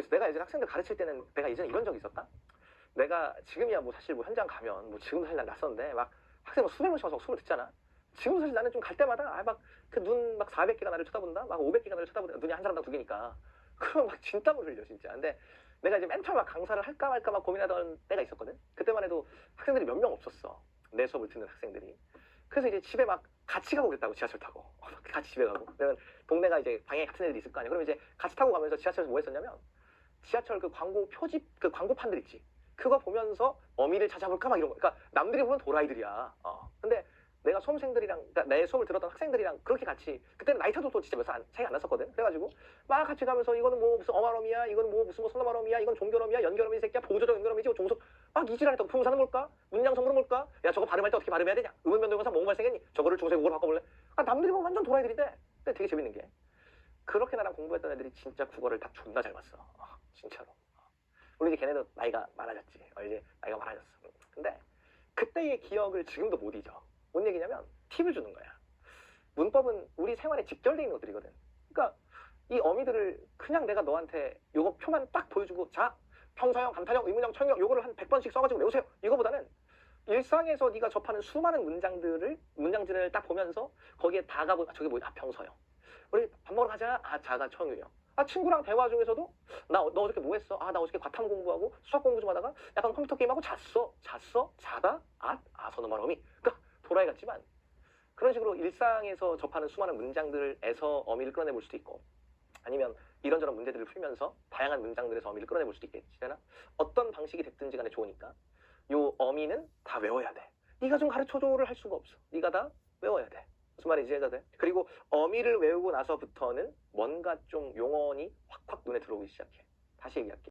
모르겠어. 내가 예전에 학생들 가르칠 때는 내가 예전에 이런 적이 있었다. 내가 지금이야 뭐 사실 뭐 현장 가면 뭐 지금 사실 난 낯선데 막 학생 뭐 수백 명씩 와서 수업을 듣잖아. 지금 사실 나는 좀 갈 때마다 아 막 그 눈 막 400개가 나를 쳐다본다. 막 500개가 나를 쳐다본다. 눈이 한 사람당 두 개니까. 그러면 막 진땀을 흘려 진짜. 근데 내가 이제 맨 처음 막 강사를 할까 말까 막 고민하던 때가 있었거든. 그때만 해도 학생들이 몇 명 없었어. 내 수업을 듣는 학생들이. 그래서 이제 집에 막 같이 가고 그랬다고 지하철 타고 같이 집에 가고. 그러면 동네가 이제 방향이 같은 애들이 있을 거 아니야. 그럼 이제 같이 타고 가면서 지하철에서 뭐 했었냐면 지하철 그 광고 표집 그 광고판들 있지. 그거 보면서 어미를 찾아볼까 막 이런 거. 그러니까 남들이 보면 도라이들이야. 어. 근데 내가 수험생들이랑 그러니까 내 수업을 들었던 학생들이랑 그렇게 같이 그때는 나이 차도 또 진짜 몇 살 차이 안 났었거든. 그래가지고 막 같이 가면서 이거는 뭐 무슨 어마럼이야, 이거는 뭐 무슨 뭐 손나마럼이야, 이건 종결음이야, 연결음이 이 새끼야, 보조적 연결음이지, 종속 막 이지랄했다고 품사는 뭘까? 문장성분은 뭘까? 야 저거 발음할 때 어떻게 발음해야 되냐? 의문변동사 뭔 발생했니? 저거를 중세국어로 바꿔볼래? 아 남들이 보면 완전 도라이들인데 근데 되게 재밌는 게 그렇게 나랑 공부했던 애들이 진짜 국어를 다 존나 잘 봤어. 아, 진짜로. 물론 이제 걔네도 나이가 많아졌지. 어, 이제 나이가 많아졌어. 근데 그때의 기억을 지금도 못 잊어. 뭔 얘기냐면 팁을 주는 거야. 문법은 우리 생활에 직결되어 있는 것들이거든. 그러니까 이 어미들을 그냥 내가 너한테 요거 표만 딱 보여주고 자 평사형, 감탄형, 의문형, 청형 요거를 한 100번씩 써가지고 외우세요. 이거보다는 일상에서 네가 접하는 수많은 문장들을 문장들을 딱 보면서 거기에 다 가보 아, 저게 뭐야? 아, 평서형. 우리 밥 먹으러 가자. 아, 자가 청유형. 아, 친구랑 대화 중에서도 나, 어- 너 어저께 뭐 했어? 아, 나 어저께 과탐 공부하고 수학 공부 좀 하다가 약간 컴퓨터 게임하고 잤어. 잤어? 자다? 아, 아, 선우말 어미. 그러니까 도라이 같지만 그런 식으로 일상에서 접하는 수많은 문장들에서 어미를 끌어내 볼 수도 있고 아니면 이런저런 문제들을 풀면서 다양한 문장들에서 어미를 끌어내 볼 수도 있겠지. 되나? 어떤 방식이 됐든지 간에 좋으니까 요 어미는 다 외워야 돼. 네가 좀 가르쳐줘를 할 수가 없어. 네가 다 외워야 돼. 말인지 이해가 돼? 그리고 어미를 외우고 나서부터는 뭔가 좀 용언이 확확 눈에 들어오기 시작해. 다시 얘기할게.